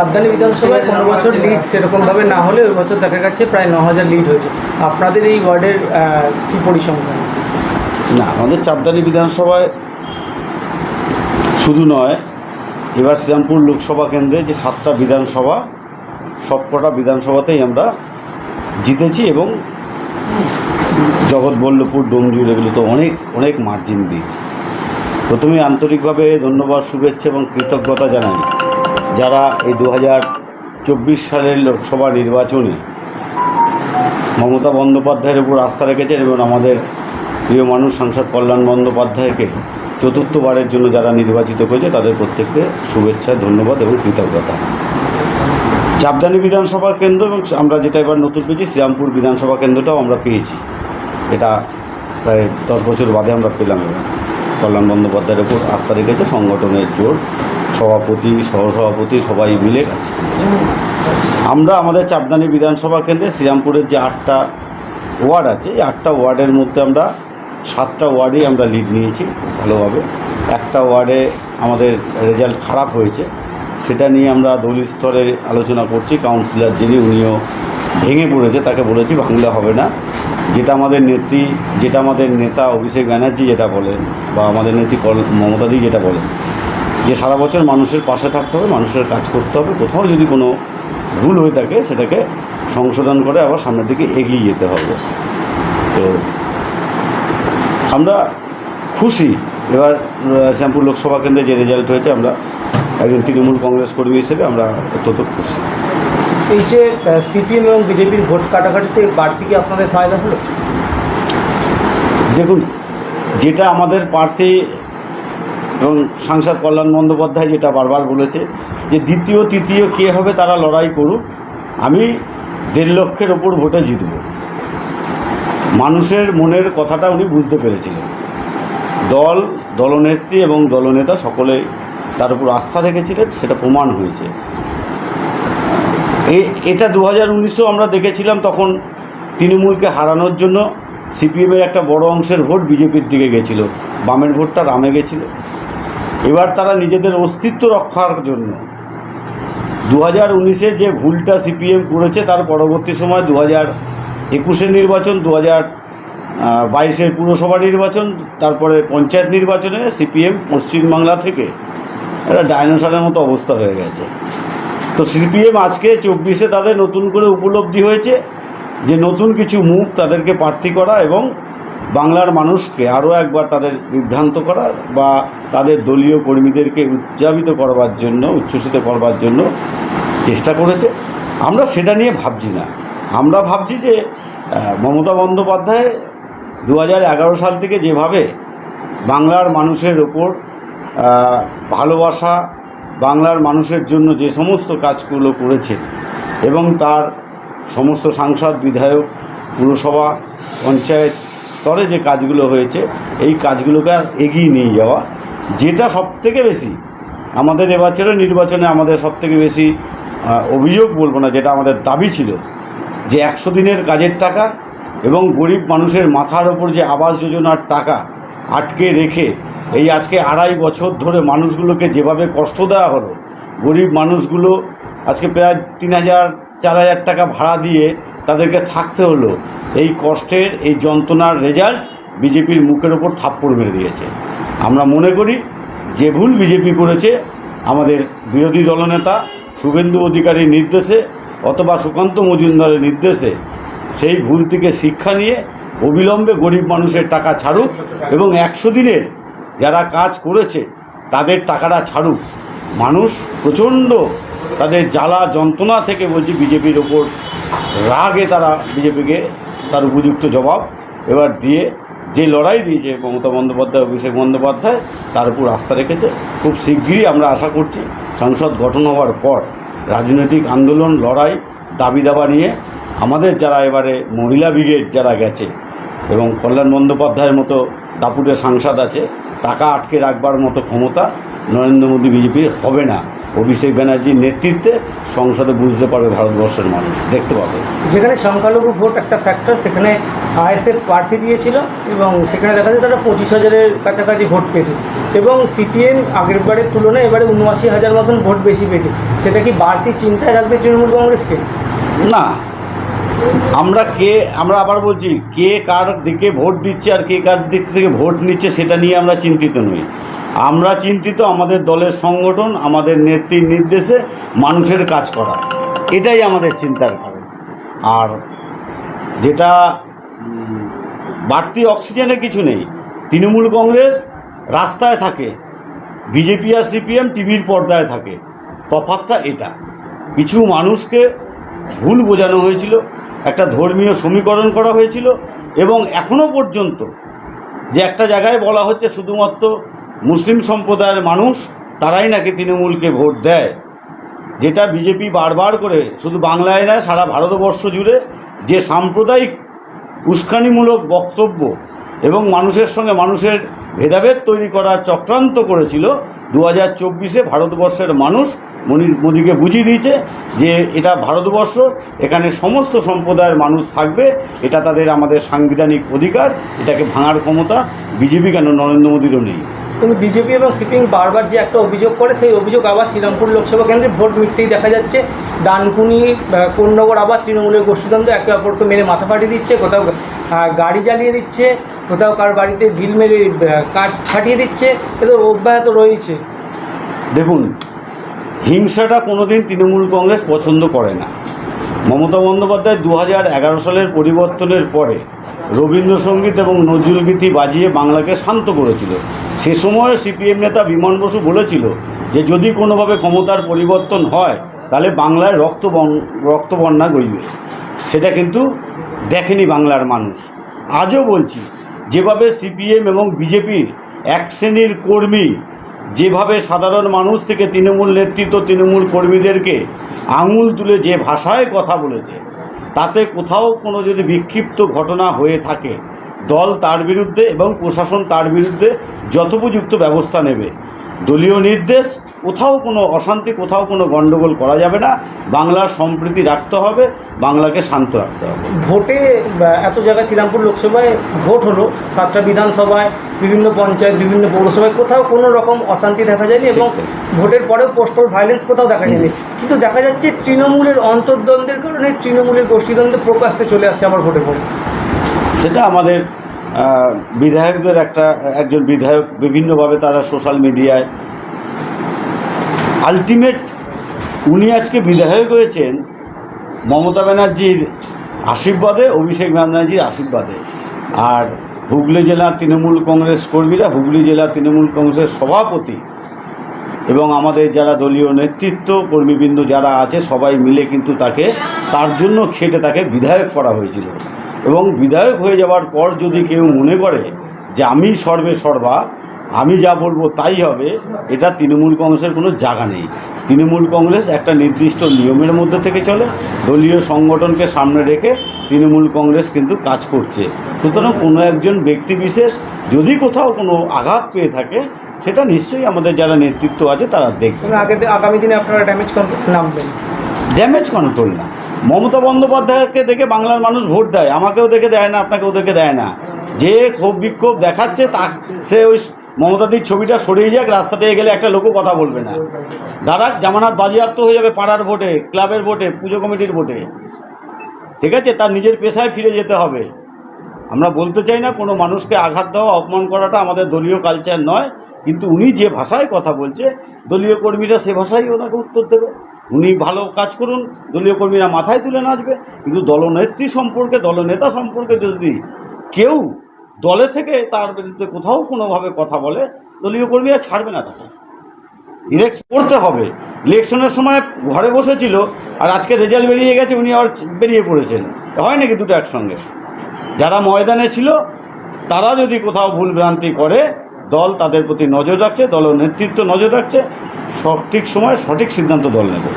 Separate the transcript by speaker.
Speaker 1: চাঁদদানি বিধানসভায় কোনো বছর লিড সেরকমভাবে না হলে ওই বছর দেখা যাচ্ছে প্রায় ন হাজার লিড হয়েছে। আপনাদের এই ওয়ার্ডের কি পরিসংখ্যান?
Speaker 2: না, আমাদের চাপদানি বিধানসভায় শুধু নয়, এবার শ্রীরামপুর লোকসভা কেন্দ্রে যে সাতটা বিধানসভা, সবকটা বিধানসভাতেই আমরা জিতেছি এবং জগৎবল্লভপুর, ডোমজুর এগুলো তো অনেক অনেক মার্জিন দিই প্রথমে আন্তরিকভাবে ধন্যবাদ, শুভেচ্ছা এবং কৃতজ্ঞতা জানাই। যারা এই দু চব্বিশ সালের লোকসভা নির্বাচনে মমতা বন্দ্যোপাধ্যায়ের উপর আস্থা রেখেছেন এবং আমাদের প্রিয় মানুষ সাংসদ কল্যাণ বন্দ্যোপাধ্যায়কে চতুর্থবারের জন্য যারা নির্বাচিত করেছে তাদের প্রত্যেককে শুভেচ্ছা, ধন্যবাদ এবং কৃতজ্ঞতা। চাপদানি বিধানসভা কেন্দ্র এবং আমরা যেটা এবার নতুন পেয়েছি, শ্রীরামপুর বিধানসভা কেন্দ্রটাও আমরা পেয়েছি। এটা প্রায় দশ বছর বাদে আমরা পেলাম এবার। কল্যাণ বন্দ্যোপাধ্যায়ের উপর আস্থা রেখেছে সংগঠনের জোর সভাপতি, সহসভাপতি সবাই মিলে। কাজ আমরা আমাদের চাপদানি বিধানসভা কেন্দ্রে শ্রীরামপুরের যে আটটা ওয়ার্ড আছে, এই আটটা ওয়ার্ডের মধ্যে আমরা সাতটা ওয়ার্ডেই আমরা লিড নিয়েছি ভালোভাবে। একটা ওয়ার্ডে আমাদের রেজাল্ট খারাপ হয়েছে, সেটা নিয়ে আমরা দলীয় স্তরে আলোচনা করছি। কাউন্সিলর যিনি, উনিও ভেঙে পড়েছে, তাকে বলেছি বাংলা হবে না। যেটা আমাদের নেত্রী, যেটা আমাদের নেতা অভিষেক ব্যানার্জি যেটা বলেন, বা আমাদের নেত্রী মমতাদি যেটা বলেন যে সারা বছর মানুষের পাশে থাকতে হবে মানুষের কাজ করতে হবে কোথাও যদি কোনো ভুল হয়ে থাকে সেটাকে সংশোধন করে আবার সামনের দিকে এগিয়ে যেতে হবে। তো আমরা খুশি। এবার শ্যামপুর লোকসভা কেন্দ্রে যে রেজাল্ট হয়েছে আমরা একজন তৃণমূল কংগ্রেস কর্মী হিসেবে আমরা অত্যন্ত খুশি।
Speaker 1: এই যে সিপিএম এবং বিজেপির ভোট কাটাকাটিতে বাড়তি কি আপনাদের ফায়দা হলো?
Speaker 2: দেখুন যেটা আমাদের প্রার্থী এবং সাংসদ কল্যাণ বন্দ্যোপাধ্যায় যেটা বারবার বলেছে যে দ্বিতীয় তৃতীয় কে হবে তারা লড়াই করুক, আমি দেড় লক্ষের ওপর ভোটে জিতব। মানুষের মনের কথাটা উনি বুঝতে পেরেছিলেন। দল, দলনেত্রী এবং দলনেতা সকলে তার উপর আস্থা রেখেছিলেন, সেটা প্রমাণ হয়েছে। এটা দু হাজার আমরা দেখেছিলাম তখন তৃণমূলকে হারানোর জন্য, সিপিএমের একটা বড় অংশের ভোট বিজেপির দিকে গেছিল। বামের ভোটটা রামে গেছিল। এবার তারা নিজেদের অস্তিত্ব রক্ষার জন্য। দু হাজার উনিশে যে ভুলটা সিপিএম করেছে, তার পরবর্তী সময় দু হাজার একুশের নির্বাচন দু হাজার বাইশের পুরসভা নির্বাচন, তারপরে পঞ্চায়েত নির্বাচনে সিপিএম পশ্চিমবাংলা থেকে একটা ডাইনোসরের মতো অবস্থা হয়ে গেছে। তো সিপিএম আজকে চব্বিশে তাদের নতুন করে উপলব্ধি হয়েছে যে নতুন কিছু মুখ তাদেরকে প্রার্থী করা এবং বাংলার মানুষকে আরও একবার তাদের বিভ্রান্ত করা বা তাদের দলীয় কর্মীদেরকে উদযাপিত করবার জন্য, উচ্ছ্বসিত করবার জন্য চেষ্টা করেছে। আমরা সেটা নিয়ে ভাবছি না। আমরা ভাবছি যে মমতা বন্দ্যোপাধ্যায় দু সাল থেকে যেভাবে বাংলার মানুষের ওপর ভালোবাসা, বাংলার মানুষের জন্য যে সমস্ত কাজগুলো করেছে এবং তার সমস্ত সাংসদ, বিধায়ক, পুরসভা, পঞ্চায়েত স্তরে যে কাজগুলো হয়েছে, এই কাজগুলোকে আর এগিয়ে নিয়ে যাওয়া। যেটা সবথেকে বেশি, আমাদের এবছরের নির্বাচনে আমাদের সবথেকে বেশি অভিযোগ বলব না, যেটা আমাদের দাবি ছিল, যে একশো দিনের কাজের টাকা এবং গরিব মানুষের মাথার ওপর যে আবাস যোজনার টাকা আটকে রেখে এই আজকে আড়াই বছর ধরে মানুষগুলোকে যেভাবে কষ্ট দেওয়া হলো, গরিব মানুষগুলো আজকে প্রায় তিন হাজার, চার হাজার টাকা ভাড়া দিয়ে তাদেরকে থাকতে হলো। এই কষ্টের, এই যন্ত্রণার রেজাল্ট বিজেপির মুখের ওপর থাপ্পড় মেরে দিয়েছে। আমরা মনে করি, যে ভুল বিজেপি করেছে, আমাদের বিরোধী দলনেতা শুভেন্দু অধিকারীর নির্দেশে অথবা সুকান্ত মজুমদারের নির্দেশে সেই ভুল থেকে শিক্ষা নিয়ে অবিলম্বে গরিব মানুষের টাকা ছাড়ুক এবং একশো দিনের যারা কাজ করেছে, তাদের টাকাটা ছাড়ুক। মানুষ প্রচণ্ড তাদের জ্বালা যন্ত্রণা থেকে বলছি বিজেপির ওপর রাগে তারা বিজেপিকে তার উপযুক্ত জবাব এবার দিয়ে যে লড়াই দিয়েছে মমতা বন্দ্যোপাধ্যায়, অভিষেক বন্দ্যোপাধ্যায়, তার উপর আস্থা রেখেছে। খুব শিগগিরই আমরা আশা করছি সংসদ গঠন হওয়ার পর রাজনৈতিক আন্দোলন, লড়াই, দাবি দাবা নিয়ে আমাদের যারা এবারে মহিলা ব্রিগেড যারা গেছে এবং কল্যাণ বন্দ্যোপাধ্যায়ের মতো দাপুটের সাংসদ আছে, টাকা আটকে রাখবার মতো ক্ষমতা নরেন্দ্র মোদী বিজেপির হবে না। অভিষেক ব্যানার্জির নেতৃত্বে সংসদে বুঝতে পারবে ভারতবর্ষের মানুষ। দেখতে পাবে।
Speaker 1: যেখানে সংখ্যালঘু ভোট একটা ফ্যাক্টর সেখানে আইএসএফ প্রার্থী দিয়েছিল এবং সেখানে দেখা যায় তারা পঁচিশ হাজারের কাছাকাছি ভোট পেয়েছে। এবং সিপিএম আগের বারের তুলনায় এবারে উনআশি হাজার মতন ভোট বেশি পেয়েছে। সেটা কি বাড়তি চিন্তায় রাখবে তৃণমূল কংগ্রেসকে?
Speaker 2: না। আমরা কে আমরা আবার বলছি কে কার দিকে ভোট দিচ্ছে আর কে কার দিক থেকে ভোট নিচ্ছে সেটা নিয়ে আমরা চিন্তিত নই। আমরা চিন্তিত, আমাদের দলের সংগঠন, আমাদের নেত্রীর নির্দেশে মানুষের কাজ করা। এটাই আমাদের চিন্তার কারণ আর যেটা বাড়তি অক্সিজেনের কিছু নেই। তৃণমূল কংগ্রেস রাস্তায় থাকে, বিজেপি আর সিপিএম টিভির পর্দায় থাকে। তফাতটা এটা। কিছু মানুষকে ভুল বোঝানো হয়েছিল, একটা ধর্মীয় সমীকরণ করা হয়েছিল, এবং এখনও পর্যন্ত যে একটা জায়গায় বলা হচ্ছে শুধুমাত্র মুসলিম সম্প্রদায়ের মানুষ, তারাই নাকি তৃণমূলকে ভোট দেয়। যেটা বিজেপি বারবার করে, শুধু বাংলায় নয়, সারা ভারতবর্ষ জুড়ে যে সাম্প্রদায়িক উস্কানিমূলক বক্তব্য এবং মানুষের সঙ্গে মানুষের ভেদাভেদ তৈরি করার চক্রান্ত করেছিল, দু হাজার চব্বিশে ভারতবর্ষের মানুষ মনি- মোদিকে বুঝিয়ে দিয়েছে যে এটা ভারতবর্ষ এখানে সমস্ত সম্প্রদায়ের মানুষ থাকবে এটা তাদের আমাদের সাংবিধানিক অধিকার এটাকে ভাঙার ক্ষমতা বিজেপি কেন নরেন্দ্র মোদীরও নেই?
Speaker 1: কিন্তু বিজেপি এবং সিপিএম বারবার যে একটা অভিযোগ করে সেই অভিযোগ আবার শ্রীরামপুর লোকসভা কেন্দ্রে ভোট মিটতেই দেখা যাচ্ছে। ডানকুনি কোন্নগর আবার তৃণমূলের গোষ্ঠীদ্বন্দ্ব একে অপরকে মেরে মাথা ফাটিয়ে দিচ্ছে কোথাও গাড়ি জ্বালিয়ে দিচ্ছে কোথাও কার বাড়িতে বিল মেরে কাজ ফাটিয়ে দিচ্ছে এদের অব্যাহত রয়েছে।
Speaker 2: দেখুন হিংসাটা কোনোদিন তৃণমূল কংগ্রেস পছন্দ করে না। মমতা বন্দ্যোপাধ্যায় দু হাজার এগারো সালের পরিবর্তনের পরে রবীন্দ্রসঙ্গীত এবং নজরুলগীতি বাজিয়ে বাংলাকে শান্ত করেছিল। সে সময় সিপিএম নেতা বিমান বসু বলেছিল যে, যদি কোনোভাবে ক্ষমতার পরিবর্তন হয়, তাহলে বাংলায় রক্ত বন- রক্তবন্যা গইবে। সেটা কিন্তু দেখেনি বাংলার মানুষ। আজও বলছি, যেভাবে সিপিএম এবং বিজেপির এক শ্রেণির কর্মী যেভাবে সাধারণ মানুষ থেকে তৃণমূল নেতৃত্ব, তৃণমূল কর্মীদেরকে আঙুল তুলে যে ভাষায় কথা বলেছে, তাতে কোথাও কোনো যদি বিক্ষিপ্ত ঘটনা হয়ে থাকে, দল তার বিরুদ্ধে এবং প্রশাসন তার বিরুদ্ধে যথোপযুক্ত ব্যবস্থা নেবে। দলীয় নির্দেশ কোথাও কোনো অশান্তি কোথাও কোনো গণ্ডগোল করা যাবে না। বাংলার সম্প্রীতি রাখতে হবে বাংলাকে শান্ত রাখতে হবে।
Speaker 1: ভোটে এত জায়গায় শ্রীরামপুর লোকসভায় ভোট হলো সাতটা বিধানসভায় বিভিন্ন পঞ্চায়েত বিভিন্ন পৌরসভায় কোথাও কোনো রকম অশান্তি দেখা যায়নি এবং ভোটের পরেও পোস্টর ভায়োলেন্স কোথাও দেখা যায়নি। কিন্তু দেখা যাচ্ছে তৃণমূলের অন্তর্দ্বন্দ্বের কারণে তৃণমূলের গোষ্ঠীদ্বন্দ্ব প্রকাশ্যে চলে আসছে আমার ভোটের পরে।
Speaker 2: সেটা আমাদের বিধায়কদের একটা, একজন বিধায়ক বিভিন্নভাবে তারা সোশ্যাল মিডিয়ায়। আলটিমেট উনি আজকে বিধায়ক হয়েছেন মমতা ব্যানার্জির আশীর্বাদে, অভিষেক ব্যানার্জির আশীর্বাদে। আর হুগলি জেলার তৃণমূল কংগ্রেস কর্মীরা, হুগলি জেলা তৃণমূল কংগ্রেসের সভাপতি এবং আমাদের যারা দলীয় নেতৃত্ব, কর্মীবৃন্দ যারা আছে, সবাই মিলে কিন্তু তাকে, তার জন্য খেটে তাকে বিধায়ক করা হয়েছিল। এবং বিধায়ক হয়ে যাওয়ার পর যদি কেউ মনে করে যে আমি সর্বে সর্বা আমি যা বলব তাই হবে এটা তৃণমূল কংগ্রেসের কোনো জায়গা নেই। তৃণমূল কংগ্রেস একটা নির্দিষ্ট নিয়মের মধ্যে থেকে চলে দলীয় সংগঠনকে সামনে রেখে তৃণমূল কংগ্রেস কিন্তু কাজ করছে। সুতরাং কোনো একজন ব্যক্তি বিশেষ যদি কোথাও কোনো আঘাত পেয়ে থাকে সেটা নিশ্চয়ই আমাদের যারা নেতৃত্ব আছে তারা দেখবে।
Speaker 1: আগামী দিনে আপনারা ড্যামেজ কন্ট্রোল নামবেন?
Speaker 2: ড্যামেজ কন্ট্রোল না। মমতা বন্দ্যোপাধ্যায়কে দেখে বাংলার মানুষ ভোট দেয়। আমাকেও দেখে দেয় না, আপনাকেও দেখে দেয় না। যে ক্ষোভ বিক্ষোভ দেখাচ্ছে, তা সে ওই মমতাদির ছবিটা সরিয়ে যাক, রাস্তা দিয়ে গেলে একটা লোকও কথা বলবে না। দাঁড়াক জামানাত বাজেয়াপ্ত হয়ে যাবে পাড়ার ভোটে, ক্লাবের ভোটে, পুজো কমিটির ভোটে। ঠিক আছে? তার নিজের পেশায় ফিরে যেতে হবে। আমরা বলতে চাই না কোনো মানুষকে আঘাত দেওয়া, অপমান করাটা আমাদের দলীয় কালচার নয়, কিন্তু উনি যে ভাষায় কথা বলছে, দলীয় কর্মীরা সে ভাষাই ওনাকে উত্তর দেবে। উনি ভালো কাজ করুন, দলীয় কর্মীরা মাথায় তুলে নাচবে, কিন্তু দলনেত্রী সম্পর্কে, দলনেতা সম্পর্কে যদি কেউ দলে থেকে তার বিরুদ্ধে কোথাও কোনোভাবে কথা বলে, দলীয় কর্মীরা ছাড়বে না তাকে। ইলেকশন করতে হবে। ইলেকশনের সময় ঘরে বসেছিল, আর আজকে রেজাল্ট বেরিয়ে গেছে, উনি আবার বেরিয়ে পড়েছেন। হয় নাকি দুটো একসঙ্গে? যারা ময়দানে ছিল, তারা যদি কোথাও ভুলভ্রান্তি করে, দল তাদের প্রতি নজর রাখছে দলের নেতৃত্ব নজর রাখছে, সঠিক সময় সঠিক সিদ্ধান্ত দল নেবে।